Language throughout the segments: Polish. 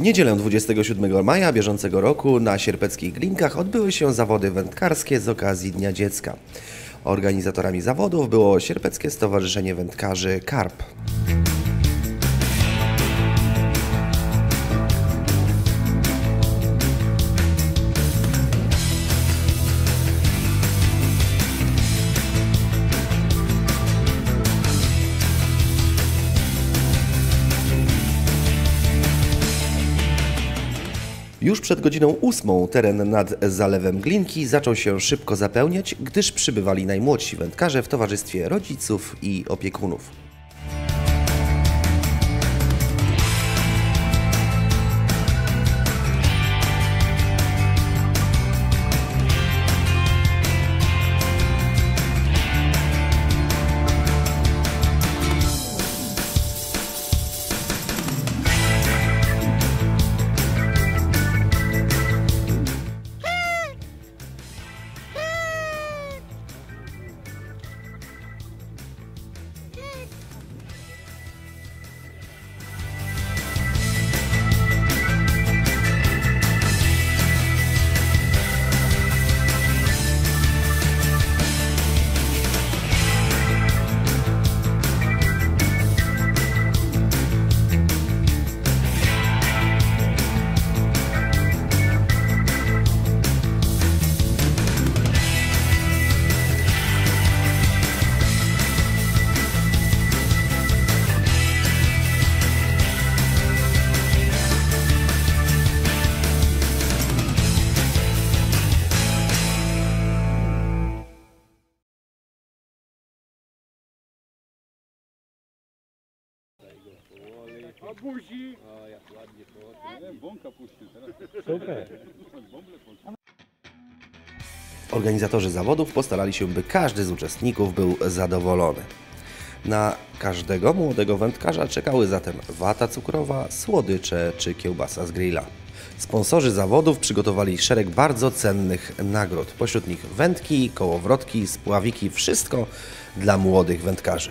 W niedzielę 27 maja bieżącego roku na sierpeckich Glinkach odbyły się zawody wędkarskie z okazji Dnia Dziecka. Organizatorami zawodów było Sierpeckie Stowarzyszenie Wędkarzy KARP. Już przed godziną ósmą teren nad zalewem Glinki zaczął się szybko zapełniać, gdyż przybywali najmłodsi wędkarze w towarzystwie rodziców i opiekunów. Ładnie to. Bąka puścił teraz. Super. Organizatorzy zawodów postarali się, by każdy z uczestników był zadowolony. Na każdego młodego wędkarza czekały zatem wata cukrowa, słodycze czy kiełbasa z grilla. Sponsorzy zawodów przygotowali szereg bardzo cennych nagród. Pośród nich wędki, kołowrotki, spławiki, wszystko dla młodych wędkarzy.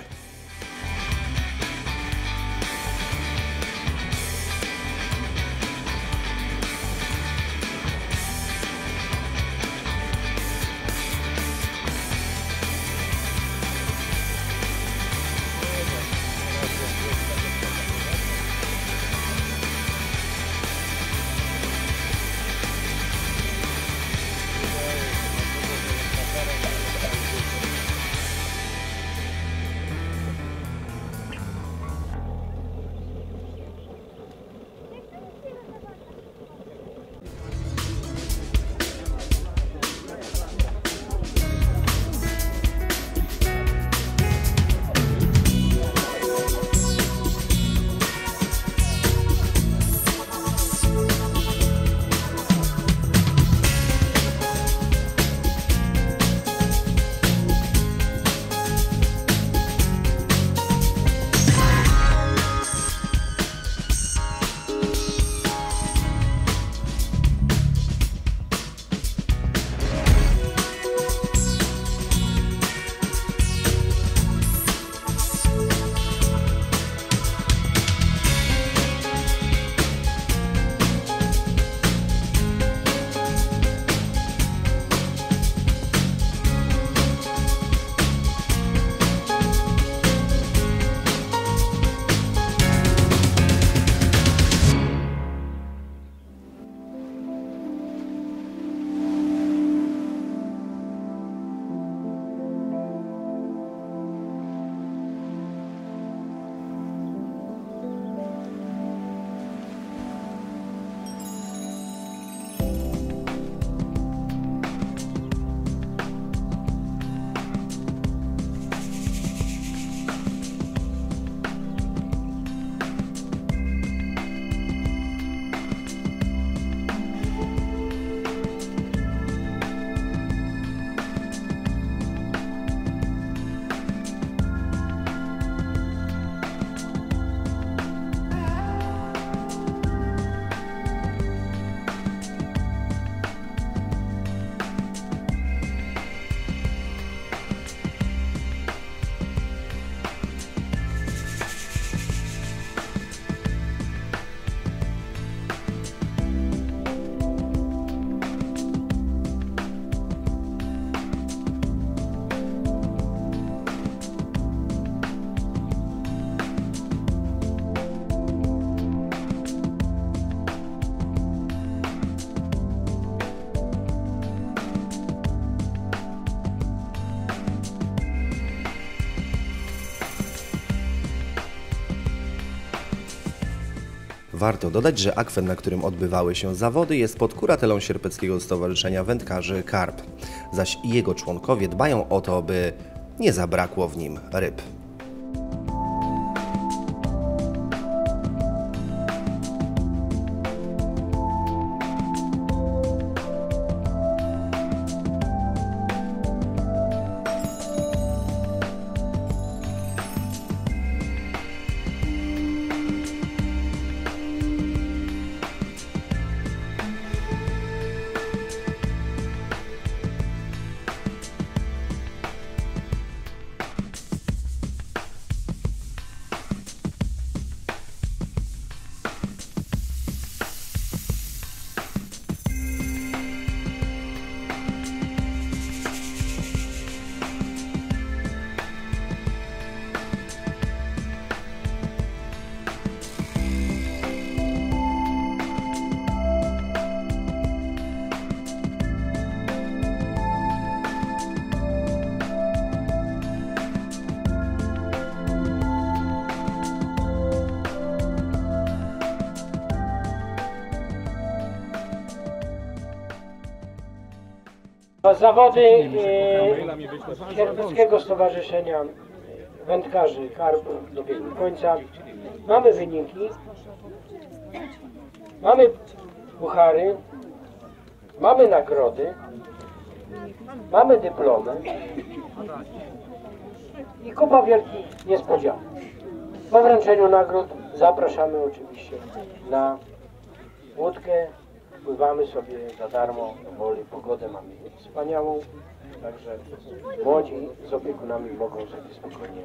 Warto dodać, że akwen, na którym odbywały się zawody, jest pod kuratelą Sierpeckiego Stowarzyszenia Wędkarzy Karp, zaś jego członkowie dbają o to, by nie zabrakło w nim ryb. Zawody e, Stowarzyszenia Wędkarzy Karp dobiegły końca. Mamy wyniki, mamy puchary, mamy nagrody, mamy dyplomy i kupa wielkich niespodzianek. Po wręczeniu nagród zapraszamy oczywiście na łódkę. Pływamy sobie za darmo, woli, pogodę mamy wspaniałą, także młodzi z opiekunami mogą sobie spokojnie.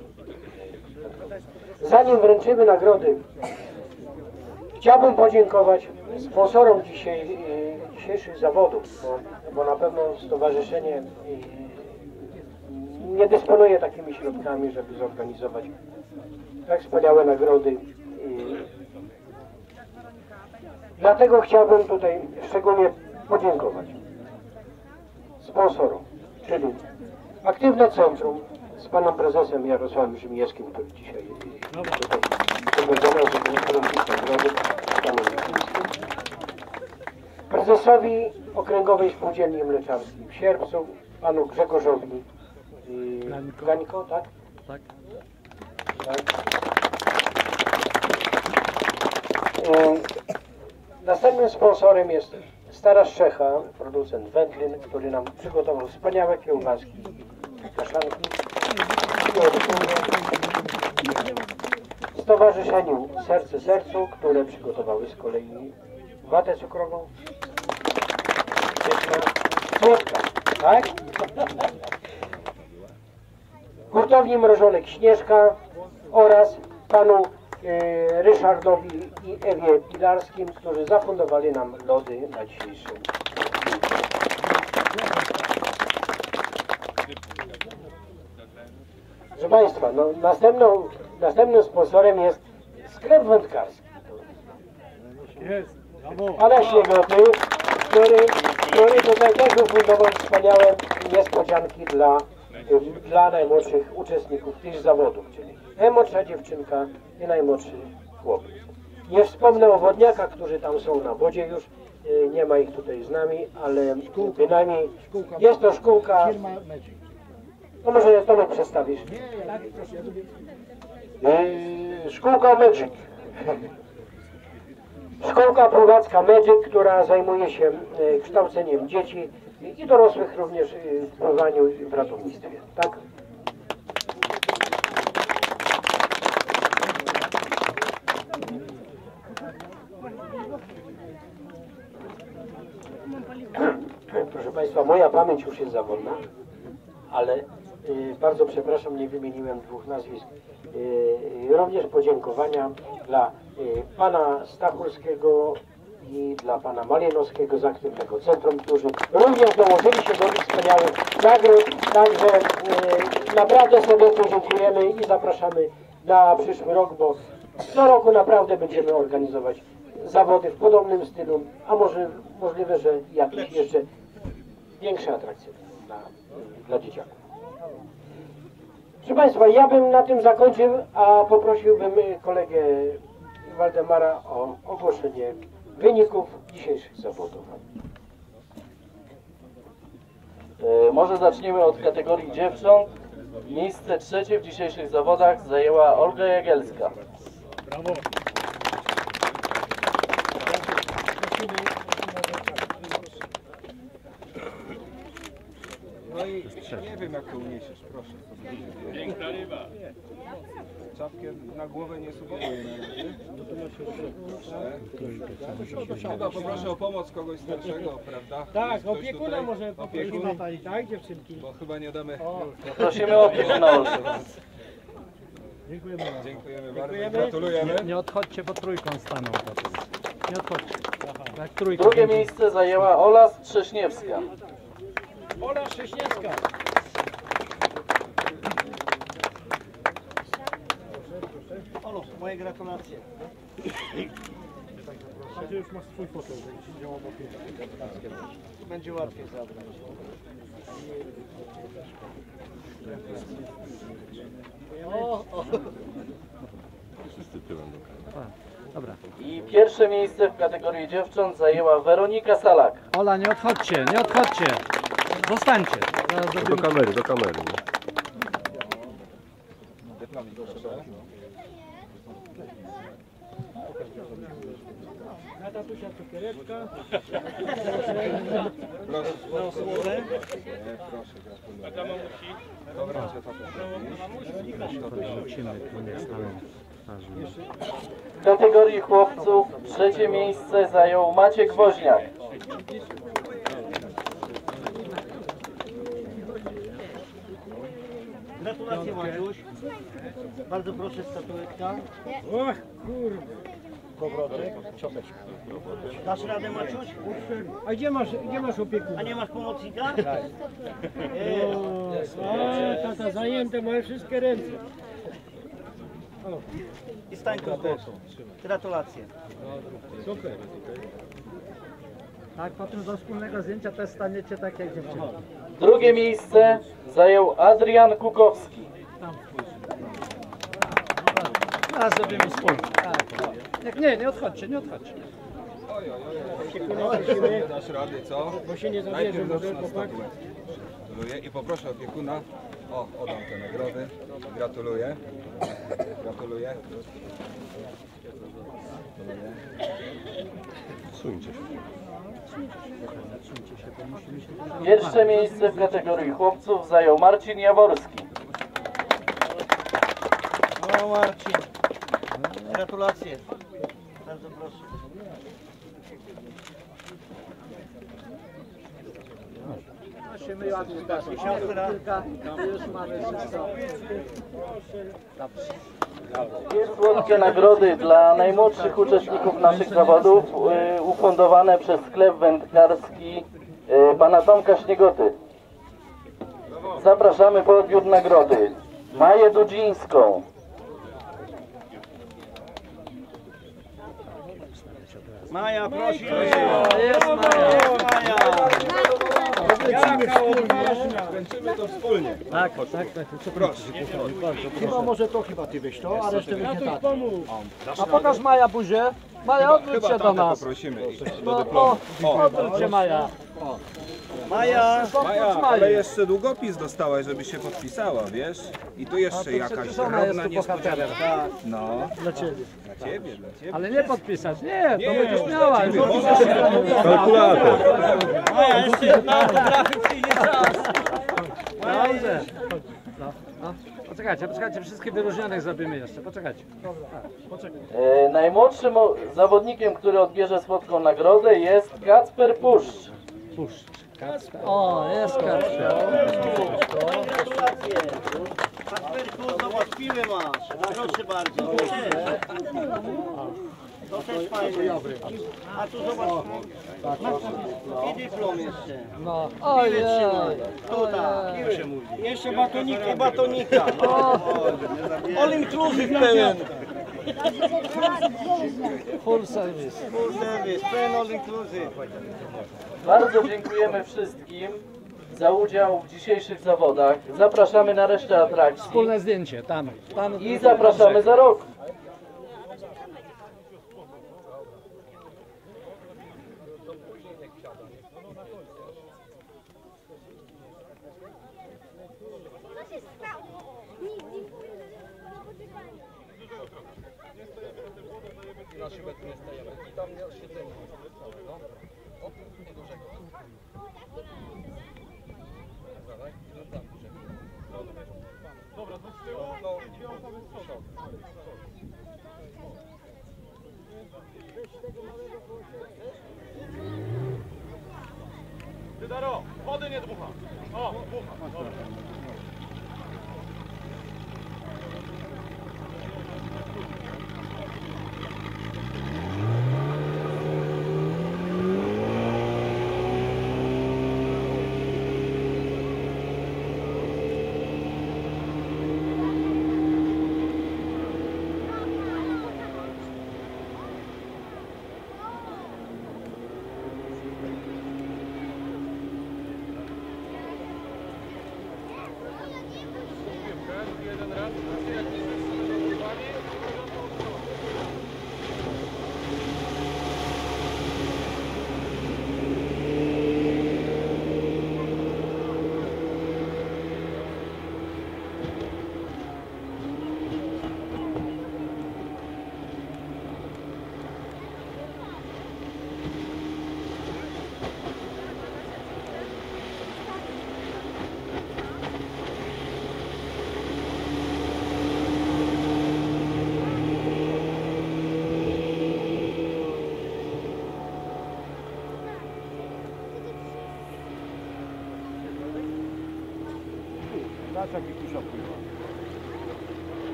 Zanim wręczymy nagrody, chciałbym podziękować sponsorom dzisiaj, e, dzisiejszych zawodów, bo, bo na pewno stowarzyszenie e, nie dysponuje takimi środkami, żeby zorganizować tak wspaniałe nagrody. e, Dlatego chciałbym tutaj szczególnie podziękować sponsorom, czyli Aktywne Centrum z panem prezesem Jarosławem Rzymieskim, który dzisiaj Wikińskim. Prezesowi Okręgowej Spółdzielni Mleczarskiej w Sierpcu, panu Grzegorzowi yy, Gańko, tak? Tak. tak. Yy, Następnym sponsorem jest Stara Szczecha, producent wędlin, który nam przygotował wspaniałe kiełbaski kaszanki. I. Stowarzyszeniu Serce Sercu, które przygotowały z kolei watę cukrową. Słodka, tak? Hurtowni Mrożonek Śnieżka oraz panu Ryszardowi i Ewie Pilarskim, którzy zafundowali nam lody na dzisiejszym. Proszę Państwa, no, następną, następnym sponsorem jest sklep wędkarski. Jest. Aleś Jegoty, który, który tutaj też ufundował wspaniałe niespodzianki dla, dla najmłodszych uczestników tych zawodów, czyli najmłodsza dziewczynka i najmłodszy chłopiec. Nie wspomnę o wodniakach, którzy tam są na wodzie już, y, nie ma ich tutaj z nami, ale bynajmniej jest to szkółka, Firma Magic. no może Tomek przedstawisz. Yy, Szkółka Magic. Szkołka Pływacka Magic, która zajmuje się e, kształceniem dzieci i dorosłych również e, w pływaniu i w ratownictwie. Tak? Proszę Państwa, moja pamięć już jest zawodna, ale y, bardzo przepraszam, nie wymieniłem dwóch nazwisk. Y, również podziękowania dla y, pana Stachurskiego i dla pana Malinowskiego z Aktywnego Centrum, którzy również dołożyli się do tych wspaniałych nagród. Także y, naprawdę serdecznie dziękujemy i zapraszamy na przyszły rok, bo co roku naprawdę będziemy organizować zawody w podobnym stylu, a może możliwe, że jakieś jeszcze większe atrakcje dla, dla dzieciaków. Proszę Państwa, ja bym na tym zakończył, a poprosiłbym kolegę Waldemara o ogłoszenie wyników dzisiejszych zawodów. E, Może zaczniemy od kategorii dziewcząt. Miejsce trzecie w dzisiejszych zawodach zajęła Olga Jagielska. Brawo. Nie wiem jak to uniesiesz, proszę. Piękna ryba. Czapkę na głowę nie sugeruję na razie. Chyba poproszę o pomoc kogoś starszego, prawda? Tak, opiekuna może Opiekun? poprosić, tak dziewczynki? Bo chyba nie damy. Prosimy o opiekuna. Dziękujemy bardzo. Dziękujemy bardzo. Gratulujemy. Nie odchodźcie, bo trójką staną. Nie odchodźcie. Drugie miejsce zajęła Ola Strześniewska. Ola Szcześniewska. Olu, moje gratulacje. Także już masz swój fotel, żeby się działo lepiej. Będzie łatwiej zabrać. Dobra. I pierwsze miejsce w kategorii dziewcząt zajęła Weronika Salak. Ola, nie odchodźcie, nie odchodźcie. Zostańcie. Zaraz zrobimy- kamery, do kamery. Na tatusia cukiereczka. Proszę. Na osłodę. Nie. Ważne. W kategorii chłopców trzecie miejsce zajął Maciek Woźniak. Gratulacje Maciuś. Bardzo proszę statuetka. Och, kurde. Powrotek. Cioteczka. Dasz radę Maciuś? A gdzie masz, gdzie masz opiekuna? A nie masz pomocnika? O, tata zajęte, mają wszystkie ręce. I stań tu z boku. Gratulacje. Super. Tak, potem do wspólnego zdjęcia też staniecie tak jak dziewczyny. Drugie miejsce zajął Adrian Kukowski. Teraz zrobimy wspólnie. Tak. Nie, nie, nie odchodźcie, nie odchodźcie. Oj, oj, Nie dasz rady, co? bo się nie zabierze, może chłopak. Gratuluję i poproszę opiekuna. O, oddam te nagrody. Gratuluję. Gratuluję. Pierwsze miejsce w kategorii chłopców zajął Marcin Jaworski. O Marcin. Gratulacje. Bardzo proszę. Prosimy ładnie, tak. Siostra. Już mamy wszystko. Dwie słodkie nagrody dla najmłodszych uczestników naszych zawodów y, ufundowane przez sklep wędkarski y, pana Tomka Śniegoty. Zapraszamy po odbiór nagrody. Maję Dudzińską. Maja, prosimy. Jest Maja. Jest Maja. Jaka odważna. To wspólnie. Tak, tak, tak. Proszę. Chyba może to chyba ty weź to, a resztę Tatuś tak. A pokaż Maja buzię. Maja, odwróć się do nas. poprosimy No, o, odwróć się Maja. Maja. Maja, ale jeszcze długopis dostałaś, żeby się podpisała, wiesz? I tu jeszcze jakaś drobna niespodzianka. No, Dla ciebie. dla ciebie, dla ciebie. Ale nie podpisać, nie, to Nie, będziesz już miała. Już Kalkulator. Maja, jeszcze na autografy przyjdzie czas. Dobrze. No, no. Poczekajcie, poczekajcie, wszystkich wyróżnionych zrobimy jeszcze, poczekajcie. Y, Najmłodszym zawodnikiem, który odbierze słodką nagrodę jest Kacper Puszcz. Puszcz. O, jest kartka. Gratulacje. Kasperku, zobacz, piły masz. Proszę bardzo. To też fajne. A tu zobacz. I dyplom jeszcze. No, ojej. Tutaj. Jeszcze batonika. I batonika. No. All inclusive pełen. Full service. Full service, plan all inclusive. Bardzo dziękujemy wszystkim za udział w dzisiejszych zawodach. Zapraszamy na resztę atrakcji. Wspólne zdjęcie, tam. tam I zapraszamy za rok. Co się na szybę tu nie stajemy. I tam siedzenie całe, no. I tam dużego. Dobra, to z tyłu? No, no. Ty wody nie dmucha. O, dmucha.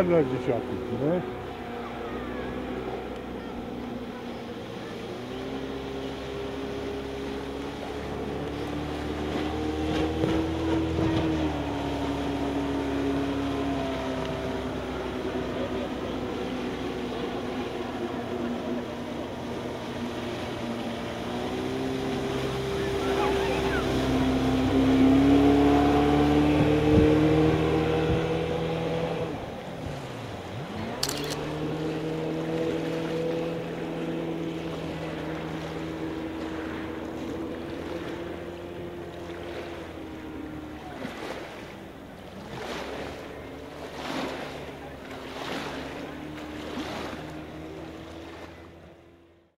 Jak dla dzieciaków, nie?